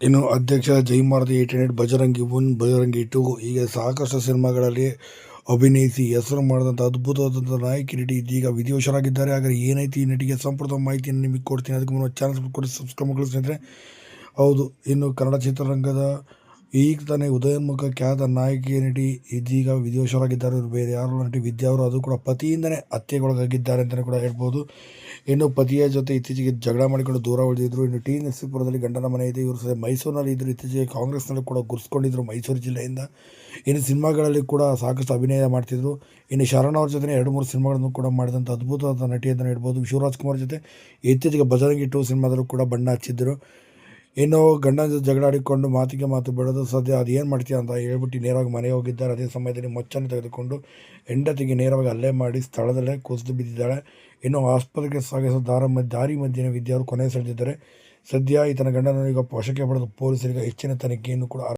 ಇನ್ನು ಅಧ್ಯಕ್ಷ ಜೈಮಾರದಿ eight hundred Bajrangi one Bajrangi two ಹೀಗೆ ಸಾಕಷ್ಟು ಸಿನಿಮಾಗಳಲ್ಲಿ ಅಭಿನಯಿಸಿ ಹೆಸರು ಮಾಡಿದಂಥ ಅದ್ಭುತವಾದಂಥ ನಾಯಕಿ ನಟಿ ಇದೀಗ ವಿಧಿವಶರಾಗಿದ್ದಾರೆ ಹಾಗೆ ಏನೈತಿ ಈ ನಟಿಗೆ ಸಂಪೂರ್ಣ ಮಾಹಿತಿಯನ್ನು ನಿಮಗೆ ಕೊಡ್ತೀನಿ. ಅದಕ್ಕೆ ಮುನ್ನ ಚಾನಲ್ ಕೊಡಿ ಸಬ್ಸ್ಕ್ರೈಬ್ ಸ್ನೇಹಿತರೆ. ಹೌದು, ಇನ್ನು ಕನ್ನಡ ಚಿತ್ರರಂಗದ ಈಗ ತಾನೇ ಉದಯೋನ್ಮುಖ ಖ್ಯಾತ ನಾಯಕಿ ನಟಿ, ಇದೀಗ ವಿಧಿವಶರಾಗಿದ್ದಾರೆ ಇವರು ಬೇರೆ ಯಾರು ನಟಿ ವಿದ್ಯಾ ಅವರು ಅದು ಕೂಡ ಪತಿಯಿಂದನೇ ಹತ್ಯೆಗೊಳಗಾಗಿದ್ದಾರೆ ಅಂತಲೇ ಕೂಡ ಹೇಳ್ಬೋದು. ಇನ್ನು ಪತಿಯ ಜೊತೆ ಇತ್ತೀಚೆಗೆ ಜಗಳ ಮಾಡಿಕೊಂಡು ದೂರ ಉಳಿದಿದ್ರು. ಇನ್ನು ಟಿ ನರಸೀಪುರದಲ್ಲಿ ಗಂಡನ ಮನೆ ಇದೆ. ಇವರು ಸಹ ಮೈಸೂರಿನಲ್ಲಿ ಇದ್ದರು. ಇತ್ತೀಚೆಗೆ ಕಾಂಗ್ರೆಸ್ನಲ್ಲಿ ಕೂಡ ಗುರ್ಸ್ಕೊಂಡಿದ್ರು ಮೈಸೂರು ಜಿಲ್ಲೆಯಿಂದ. ಇನ್ನು ಸಿನಿಮಾಗಳಲ್ಲಿ ಕೂಡ ಸಾಕಷ್ಟು ಅಭಿನಯ ಮಾಡ್ತಿದ್ರು. ಇನ್ನು ಶರಣ್ ಅವ್ರ ಜೊತೆ ಎರಡು ಮೂರು ಸಿನಿಮಾಗಳನ್ನು ಕೂಡ ಮಾಡಿದಂಥ ಅದ್ಭುತವಾದ ನಟಿ ಅಂತಲೇ ಹೇಳ್ಬೋದು. ಶಿವರಾಜ್ ಕುಮಾರ್ ಜೊತೆ ಇತ್ತೀಚೆಗೆ ಬಜರಂಗಿ ಟು ಸಿನಿಮಾದಲ್ಲೂ ಕೂಡ ಬಣ್ಣ ಹಚ್ಚಿದ್ರು ಇನ್ನು ಗಂಡನ ಜೊತೆ ಜಗಳ ಆಡಿಕೊಂಡು ಮಾತಿಗೆ ಮಾತು ಬಿಡೋದು ಸದ್ಯ ಅದು ಏನು ಮಾಡ್ತೀಯ ಅಂತ ಹೇಳ್ಬಿಟ್ಟು ನೇರವಾಗಿ ಮನೆಗೆ ಹೋಗಿದ್ದಾರೆ. ಅದೇ ಸಮಯದಲ್ಲಿ ಮೊಚ್ಚನ್ನು ತೆಗೆದುಕೊಂಡು ಹೆಂಡತಿಗೆ ನೇರವಾಗಿ ಹಲ್ಲೆ ಮಾಡಿ ಸ್ಥಳದಲ್ಲೇ ಕುಸಿದು ಬಿದ್ದಿದ್ದಾಳೆ. ಇನ್ನು ಆಸ್ಪತ್ರೆಗೆ ಸಾಗಿಸೋ ದಾರ ದಾರಿ ಮಧ್ಯೆ ವಿದ್ಯಾರು ಕೊನೆ ಸೆಳೆದಿದ್ದಾರೆ. ಸದ್ಯ ಈತನ ಗಂಡನ ಈಗ ವಶಕ್ಕೆ ಪಡೆದ ಪೊಲೀಸರಿಗೆ ಹೆಚ್ಚಿನ ತನಿಖೆಯನ್ನು ಕೂಡ